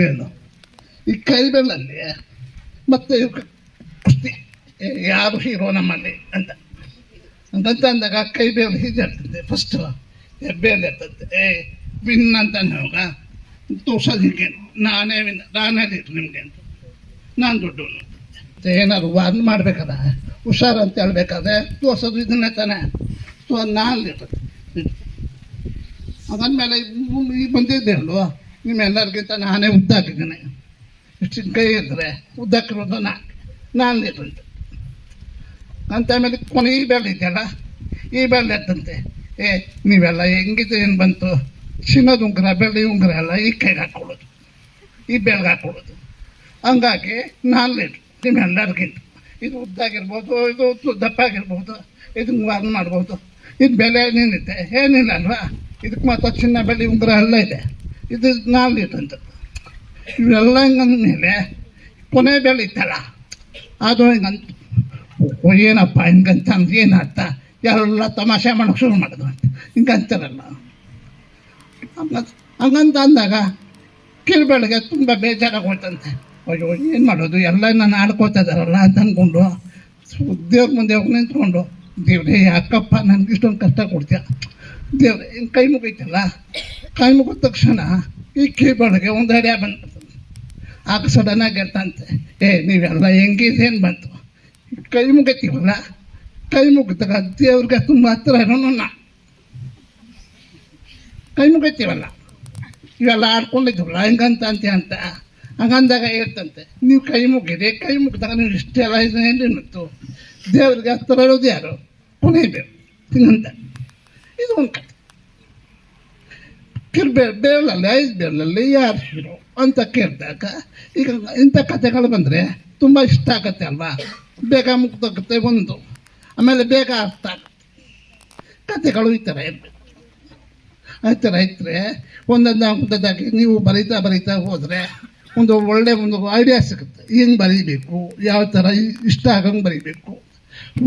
ಕೈಬೇಳು ಈ ಕೈ ಮತ್ತೆ ಇವ್ಕ ಕುಸ್ತಿ ಯಾರು ಹೀರೋ ನಮ್ಮಲ್ಲಿ ಅಂತ. ಅಂತಂತ ಅಂದಾಗ ಕೈಬೇಳು ಹೀಗೆ ಇರ್ತದೆ. ಫಸ್ಟು ಹೆಬ್ಬೆಯಲ್ಲಿ ಇರ್ತದೆ. ಏ, ವಿನ್ ಅಂತ ಅನ್ನೋವಾಗ ತೋರ್ಸೋದು ಹೀಗೆ ನಾನೇ ವಿನ್, ನಾನೇ ಲೀಡ್ರ್ ನಿಮಗೆ ಅಂತ. ನಾನು ದುಡ್ಡು ಏನಾದ್ರು ವಾದ ಮಾಡ್ಬೇಕಾದ ಹುಷಾರು ಅಂತ ಹೇಳ್ಬೇಕಾದ್ರೆ ತೋರ್ಸೋದು ಇದನ್ನೇ ತಾನೆ. ಸೊ ನಾನು ಲೀಡ್ರ್ ಅದಾದ್ಮೇಲೆ ಈಗ ಬಂದಿದ್ದೆ ಅಲ್ವಾ? ನಿಮ್ಮೆಲ್ಲರಿಗಿಂತ ನಾನೇ ಉದ್ದಾಕಿದ್ದೀನಿ ಇಷ್ಟಿನ ಕೈ ಇದ್ರೆ ಉದ್ದಾಕಿರೋದು ನಾಲ್ಕು ನಾನು ಇರೋದು. ಅಂತ ಆಮೇಲೆ ಕೊನೆ ಈ ಬೆಳೆ ಇದೆಯಲ್ಲ, ಈ ಬೆಳೆ ಎತ್ತಂತೆ ಏ, ನೀವೆಲ್ಲ ಹೆಂಗಿದೆ, ಏನು ಬಂತು? ಚಿನ್ನದ ಉಂಗುರ, ಬೆಳ್ಳಿ ಉಂಗುರ ಎಲ್ಲ ಈ ಕೈಗೆ ಹಾಕ್ಕೊಳ್ಳೋದು ಈ ಬೆಳ್ಗೆ ಹಾಕ್ಕೊಳ್ಳೋದು ಹಂಗಾಗಿ ನಾನು ಲೀಡ್ರು ನಿಮ್ಮೆಲ್ಲರಿಗಿಂತ. ಇದು ಉದ್ದಾಗಿರ್ಬೋದು, ಇದು ದಪ್ಪ ಆಗಿರ್ಬೋದು ಇದನ್ನು ವಾರ್ನ್ ಮಾಡ್ಬೋದು. ಇದು ಬೆಲೆ ಏನೇನಿದೆ ಏನಿಲ್ಲ ಅಲ್ವಾ? ಇದಕ್ಕೆ ಮಾತ್ರ ಚಿನ್ನ, ಬೆಳ್ಳಿ ಉಂಗುರ ಎಲ್ಲ ಇದೆ. ಇದು ಲೀಡ್ರ್ ಅಂತ. ಇವೆಲ್ಲ ಹಂಗಂದ್ಮೇಲೆ ಕೊನೆ ಬೆಲೆ ಇತ್ತಲ್ಲ ಅದು ಹಿಂಗಂತ ಏನಪ್ಪ, ಹಿಂಗಂತ ಅಂದ್ರೆ ಏನು ಅರ್ಥ? ಎಲ್ಲ ತಮಾಷೆ ಮಾಡೋಕೆ ಶುರು ಮಾಡೋದು ಅಂತ. ಹಿಂಗಂತಾರಲ್ಲ. ಹಂಗ ಹಂಗಂತ ಅಂದಾಗ ಕಿರುಬೆಳಗ್ಗೆ ತುಂಬ ಬೇಜಾರಾಗೋಯ್ತಂತೆ ಅಯ್ಯೋ, ಏನು ಮಾಡೋದು? ಎಲ್ಲ ನಾನು ಆಡ್ಕೋತಾ ಇದ್ದಾರಲ್ಲ ಅಂತ ಅಂದ್ಕೊಂಡು ದೇವ್ರ ಮುಂದೆ ಹೋಗಿ ನಿಂತ್ಕೊಂಡು, ದೇವ್ರೇ ಯಾಕಪ್ಪ ನನಗೆ ಇಷ್ಟೊಂದು ಕಷ್ಟ ಕೊಡ್ತೀಯ. ದೇವ್ರೆ ಹಿಂಗೆ ಕೈ ಮುಗೈತಲ್ಲ? ಕೈ ಮುಗಿದ ತಕ್ಷಣ ಈ ಕೀಬೋರ್ಡ್ಗೆ ಒಂದು ಐಡಿಯಾ ಬಂದ್ಬಿಡ್ತದೆ ಆಗ ಸಡನ್ನಾಗಿ ಗೆಲ್ತಂತೆ ಏ, ನೀವೆಲ್ಲ ಹೆಂಗಿದೇನು ಬಂತು. ಕೈ ಮುಗಿತೀವಲ್ಲ, ಕೈ ಮುಗಿದಾಗ ದೇವ್ರಿಗೆ ತುಂಬ ಹತ್ರ ಇರೋನು ನಾ ಕೈ ಮುಗಿತೀವಲ್ಲ, ಇವೆಲ್ಲ ಆಡ್ಕೊಂಡಿದ್ವಲ್ಲ ಹೆಂಗಂತ ಅಂತೆ ಅಂತ. ಹಂಗಂದಾಗ ಹೇಳ್ತಂತೆ, ನೀವು ಕೈ ಮುಗಿರಿ, ಕೈ ಮುಗಿದಾಗ ನೀವು ಇಷ್ಟೆಲ್ಲ ಏನು ಮತ್ತು ದೇವ್ರಿಗೆ ಹತ್ತಿರ ಇರೋದು ಯಾರು? ಕೊನೆಯಬೇಕು ಹಿಂಗಂತ ಇದು ಒಂದು ಕಥೆ. ಬೇಳಲ್ಲಿ ಐದು ಬೇಳಲ್ಲಿ ಯಾರು ಹೀರೋ ಅಂತ ಕೇಳಿದಾಗ, ಈಗ ಇಂಥ ಕಥೆಗಳು ಬಂದರೆ ತುಂಬ ಇಷ್ಟ ಆಗತ್ತೆ ಅಲ್ವಾ? ಬೇಗ ಮುಗ್ದೋಗುತ್ತೆ ಒಂದು. ಆಮೇಲೆ ಬೇಗ ಅರ್ಥ ಆಗುತ್ತೆ. ಕಥೆಗಳು ಈ ಥರ ಇರಬೇಕು. ಆ ಥರ ಇದ್ದರೆ ಒಂದೊಂದು ಒಂದೊಂದಾಗಿ ನೀವು ಬರೀತಾ ಬರೀತಾ ಹೋದರೆ ಒಂದು ಒಳ್ಳೆ ಒಂದು ಐಡಿಯಾ ಸಿಗುತ್ತೆ. ಹೆಂಗೆ ಬರೀಬೇಕು? ಯಾವ ಥರ ಇಷ್ಟ ಆಗಂಗೆ ಬರೀಬೇಕು?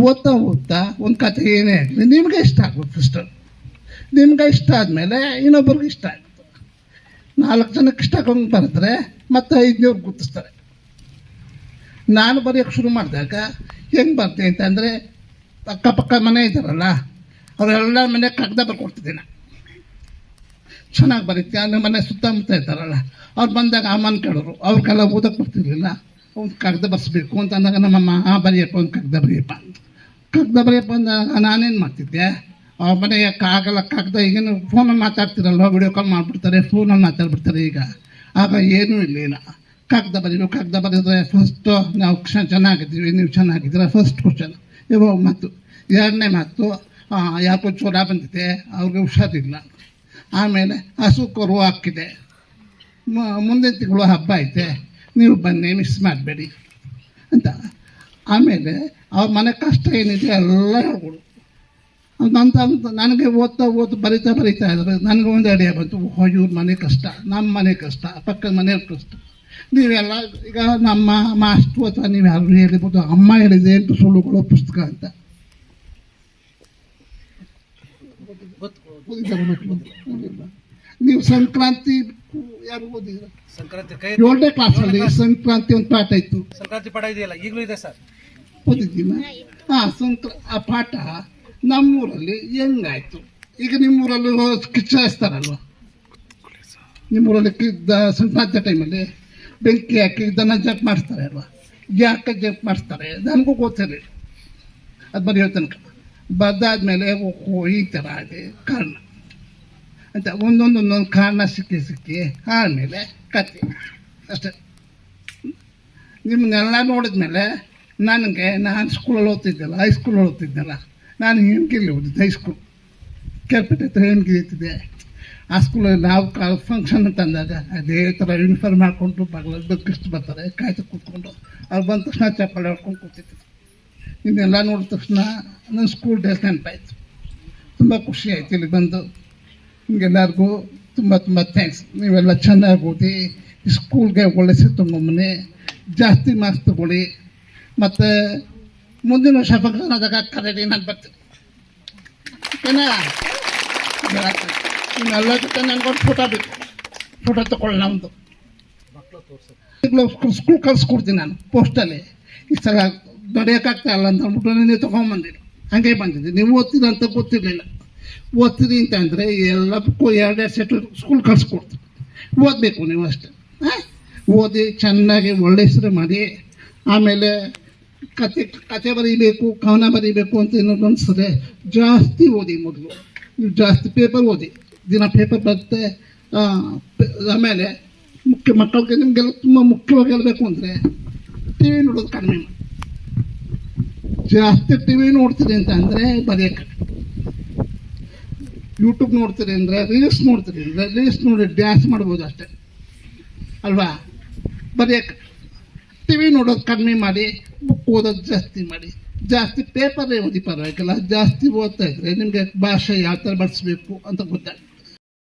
ಓದ್ತಾ ಓದ್ತಾ ಒಂದು ಕಥೆ ಏನೇ ಆಗಲಿ ನಿಮಗೆ ಇಷ್ಟ ಆಗುತ್ತೆ ಫಸ್ಟ್ ನಿಮ್ಗೆ ಇಷ್ಟ ಆದಮೇಲೆ ಇನ್ನೊಬ್ರಿಗೆ ಇಷ್ಟ ಆಗುತ್ತೆ. ನಾಲ್ಕು ಜನಕ್ಕೆ ಇಷ್ಟ ಆಗಂಗೆ ಬರೆದ್ರೆ ಮತ್ತೆ ಐದುನೂರು ಗುರ್ತಿಸ್ತಾರೆ ನಾನು ಬರೆಯೋಕ್ಕೆ ಶುರು ಮಾಡಿದಾಗ ಹೆಂಗೆ ಬರ್ತೀನಿ ಅಂತಂದರೆ ಅಕ್ಕಪಕ್ಕ ಮನೆ ಇದ್ದಾರಲ್ಲ, ಅವರೆಲ್ಲ ಮನೆ ಕಾಗದ ಬರ್ಕೊಡ್ತಿದ್ದೀನಿ ಚೆನ್ನಾಗಿ ಬರೀತೀಯ? ನಮ್ಮ ಮನೆ ಸುತ್ತಮುತ್ತ ಇದ್ದಾರಲ್ಲ, ಅವ್ರು ಬಂದಾಗ ಅಮ್ಮನ ಕೇಳೋರು, ಅವ್ರಿಗೆಲ್ಲ ಓದಕ್ಕೆ ಬರ್ತಿರ್ಲಿಲ್ಲ ಅವ್ನು ಕಾಗದ ಬರ್ಸ್ಬೇಕು ಅಂತ ಅಂದಾಗ ನಮ್ಮಮ್ಮ, ಆ ಬರೆಯಪ್ಪ ಒಂದು ಕಾಗದ ಬರೆಯಪ್ಪ ಕಾಗದ ಬರೆಯಪ್ಪ ಅಂದಾಗ ನಾನೇನು ಮಾಡ್ತಿದ್ದೆ? ಅವ್ರ ಮನೆಗೆ ಕಾಗಲ್ಲ ಕಾಗದ ಈಗೇನು ಫೋನಲ್ಲಿ ಮಾತಾಡ್ತಿರಲ್ಲ ವಿಡಿಯೋ ಕಾಲ್ ಮಾಡಿಬಿಡ್ತಾರೆ ಫೋನಲ್ಲಿ ಮಾತಾಡ್ಬಿಡ್ತಾರೆ ಈಗ. ಆಗ ಏನೂ ಇಲ್ಲ ಕಾಗದ ಬರೀಬೇಕು ಕಾಗದ ಬರೆದ್ರೆ ಫಸ್ಟು ನಾವು ಕ್ಷ ಚೆನ್ನಾಗಿದ್ದೀವಿ ನೀವು ಚೆನ್ನಾಗಿದ್ದೀರಾ? ಫಸ್ಟ್ ಕ್ವಶನ್ ಇವಾಗ ಮಾತು. ಎರಡನೇ ಮಾತು ಆ, ಯಾಕೋ ಜ್ವರ ಬಂದಿದೆ ಅವ್ರಿಗೆ ಹುಷಾರಿಲ್ಲ. ಆಮೇಲೆ ಹಸು ಕೊರು ಹಾಕಿದೆ. ಮುಂದಿನ ತಿಂಗಳು ಹಬ್ಬ ಐತೆ ನೀವು ಬನ್ನಿ ಮಿಸ್ ಮಾಡಬೇಡಿ ಅಂತ. ಆಮೇಲೆ ಅವ್ರ ಮನೆ ಕಷ್ಟ ಏನಿದೆ ಎಲ್ಲ ಹೇಳ್ಕೊಡು ಅಂತ ಅಂತ ನನಗೆ ಓದ್ತಾ ಓದ್ತಾ ಬರಿತಾ ಬರಿತಾ ಇದ್ದಾರೆ. ನನಗೆ ಒಂದು ಅಡಿಯ ಬಂತು. ಓ ಇವ್ರ ಮನೆ ಕಷ್ಟ. ನಮ್ಮ ಮನೆ ಕಷ್ಟ. ಪಕ್ಕದ ಮನೆಯವ್ರ ಕಷ್ಟ. ನೀವೆಲ್ಲ ಈಗ ನಮ್ಮ ಮಾಸ್ಟ್ರು ಅಥವಾ ನೀವು ಯಾರು ಹೇಳಿರ್ಬೋದು ಅಮ್ಮ ಹೇಳಿದೆ ಎಂಟು ಸುಳ್ಳುಗಳು ಪುಸ್ತಕ ಅಂತ. ನೀವು ಸಂಕ್ರಾಂತಿ ಯಾರು ಓದಿದ್ರ? ಸಂಕ್ರಾಂತಿ ಕೈ ಏಳನೇ ಕ್ಲಾಸಲ್ಲಿ ಸಂಕ್ರಾಂತಿ ಒಂದು ಪಾಠ ಇತ್ತು. ಸಂಕ್ರಾಂತಿ ಪಾಠ ಇದೆಯಲ್ಲ? ಈಗಲೂ ಇದೆ ಸರ್. ಓದಿದ್ದೀನ ಹಾಂ ಸಂಕ್ರ ಆ ಪಾಠ ನಮ್ಮೂರಲ್ಲಿ ಹೆಂಗಾಯ್ತು? ಈಗ ನಿಮ್ಮೂರಲ್ಲಿ ಕಿಚ್ಚ ಹಚ್ತಾರಲ್ವ ನಿಮ್ಮೂರಲ್ಲಿ ಸಂಕ್ರಾಂತಿ ಟೈಮಲ್ಲಿ ಬೆಂಕಿ ಹಾಕಿ ದನ ಜಪ್ ಮಾಡಿಸ್ತಾರೆ ಅಲ್ವಾ? ಯಾಕೆ ಜಪ್ ಮಾಡಿಸ್ತಾರೆ. ನನಗೂ ಗೊತ್ತಿಲ್ಲ ಅದು ಬರೀ ಹೇಳ್ತಾನೆ ಬದ್ದಾದ್ಮೇಲೆ ಓಹೋ, ಈ ಥರ ಆಗಿ ಕಾರಣ. ಅಂತ ಒಂದೊಂದು ಒಂದೊಂದು ಕಾರಣ ಸಿಕ್ಕಿ ಸಿಕ್ಕಿ ಆದಮೇಲೆ ಕತೆ ಅಷ್ಟೇ. ನಿಮ್ಮನ್ನೆಲ್ಲ ನೋಡಿದ್ಮೇಲೆ ನನಗೆ, ನಾನು ಸ್ಕೂಲಲ್ಲಿ ಓದ್ತಿದ್ದೆಲ್ಲ ಹೈಸ್ಕೂಲಲ್ಲಿ ಓದ್ತಿದ್ದೆಲ್ಲ ನಾನು ಹೆಣ್ಗಿಲ್ಲಿ ಓದಿದ್ದೆ ಹೈಸ್ಕೂಲ್ ಕೆರ್ಪೇಟೆ ಹತ್ರ ಏನು ಇರ್ತಿದ್ದೆ. ಆ ಸ್ಕೂಲಲ್ಲಿ ನಾವು ಕಾಲ ಫಂಕ್ಷನ್ ತಂದಾಗ ಅದೇ ಥರ ಯೂನಿಫಾರ್ಮ್ ಹಾಕ್ಕೊಂಡು ಬಗ್ಲ ಕಿಸ್ಟ್ ಬರ್ತಾರೆ, ಕಾಯ್ತು ಕೂತ್ಕೊಂಡು. ಅವ್ರು ಬಂದ ತಕ್ಷಣ ಚಪ್ಪಲಿ ಹೊಡ್ಕೊಂಡು ಕೂತಿದ್ದೆ. ಇದನ್ನೆಲ್ಲ ನೋಡಿದ ತಕ್ಷಣ ನನ್ನ ಸ್ಕೂಲ್ ಡೇಸ್ ನೆನಪಾಯ್ತು. ತುಂಬ ಖುಷಿ ಆಯ್ತು ಇಲ್ಲಿ ಬಂದು. ನಿಮಗೆಲ್ಲರಿಗೂ ತುಂಬ ತುಂಬ ಥ್ಯಾಂಕ್ಸ್ ನೀವೆಲ್ಲ ಚೆನ್ನಾಗಿ ಓದಿ ಸ್ಕೂಲ್ಗೆ ಒಳ್ಳೆ ತೊಗೊಂಬನ್ನಿ ಜಾಸ್ತಿ ಮಾರ್ಕ್ಸ್ ತಗೊಳ್ಳಿ. ಮತ್ತು ಮುಂದಿನ ವರ್ಷ ಫಂಕ್ಷನ್ ಆದಾಗ ಕರೆಡಿ ನಾನು ಬರ್ತೀನಿ. ಏನ? ಇನ್ನು ಎಲ್ಲ ಜೊತೆ ನನಗೊಂದು ಫೋಟೋ ಬೇಕು ಫೋಟೋ ತಗೊಳ್ಳಿ ನಮ್ಮದು ಸ್ಕೂಲ್ ಕಳ್ಸ್ಕೊಡ್ತೀನಿ ನಾನು ಪೋಸ್ಟಲ್ಲಿ ಈ ಸಲ ನಡೆಯೋಕ್ಕಾಗ್ತಾ ಇಲ್ಲ ಅಂತ ಅಂದ್ಬಿಟ್ಟು ನೀನು ತೊಗೊಂಬಂದಿಲ್ಲ ಹಂಗೆ ಬಂದಿದ್ದೆ. ನೀವು ಓದ್ತೀರ ಅಂತ ಗೊತ್ತಿರಲಿಲ್ಲ. ಓದ್ತೀರಿ ಅಂತ ಅಂದರೆ ಎಲ್ಲಕ್ಕೂ ಎರಡೆರಡು ಸೆಟ್ ಸ್ಕೂಲ್ ಕಳ್ಸ್ಕೊಡ್ತೀನಿ ಓದಬೇಕು ನೀವು ಅಷ್ಟೇ. ಓದಿ ಚೆನ್ನಾಗಿ ಒಳ್ಳೆ ಹೆಸರು ಮಾಡಿ. ಆಮೇಲೆ ಕತೆ ಕತೆ ಬರೀಬೇಕು, ಕವನ ಬರೀಬೇಕು ಅಂತ ಏನಾದ್ರು ಅನಿಸಿದ್ರೆ ಜಾಸ್ತಿ ಓದಿ ಮೊದಲು. ಜಾಸ್ತಿ ಪೇಪರ್ ಓದಿ. ದಿನ ಪೇಪರ್ ಬರುತ್ತೆ. ಆಮೇಲೆ ಮುಖ್ಯ ಮಕ್ಕಳಿಗೆ ನಿಮಗೆಲ್ಲ ತುಂಬ ಮುಖ್ಯವಾಗಿ ಹೇಳಬೇಕು ಅಂದರೆ ಟಿ ವಿ ನೋಡೋದು ಕಡಿಮೆ. ಮಾಡಿ ಜಾಸ್ತಿ ಟಿ ವಿ ನೋಡ್ತೀರಿ ಅಂತ ಅಂದರೆ ಬರೆಯೋಕ್ಕೆ. ಯೂಟ್ಯೂಬ್ ನೋಡ್ತೀರಿ ಅಂದರೆ ರೀಲ್ಸ್ ನೋಡ್ತೀರಿ ಅಂದರೆ ರೀಲ್ಸ್ ನೋಡಿ ಡ್ಯಾನ್ಸ್ ಮಾಡ್ಬೋದು ಅಷ್ಟೇ. ಅಲ್ವಾ? ಬರೆಯೋಕ್ಕೆ. ಟಿ ವಿ ನೋಡೋದು ಕಡಿಮೆ ಮಾಡಿ ಓದೋದು ಜಾಸ್ತಿ ಮಾಡಿ. ಜಾಸ್ತಿ ಪೇಪರೇ ಓದಿ ಪರವಾಗಿಲ್ಲ, ಜಾಸ್ತಿ ಓದ್ತಾ ಇದ್ರೆ ನಿಮಗೆ ಭಾಷೆ ಯಾವ ಥರ ಬಳಸಬೇಕು ಅಂತ ಗೊತ್ತಾಗುತ್ತೆ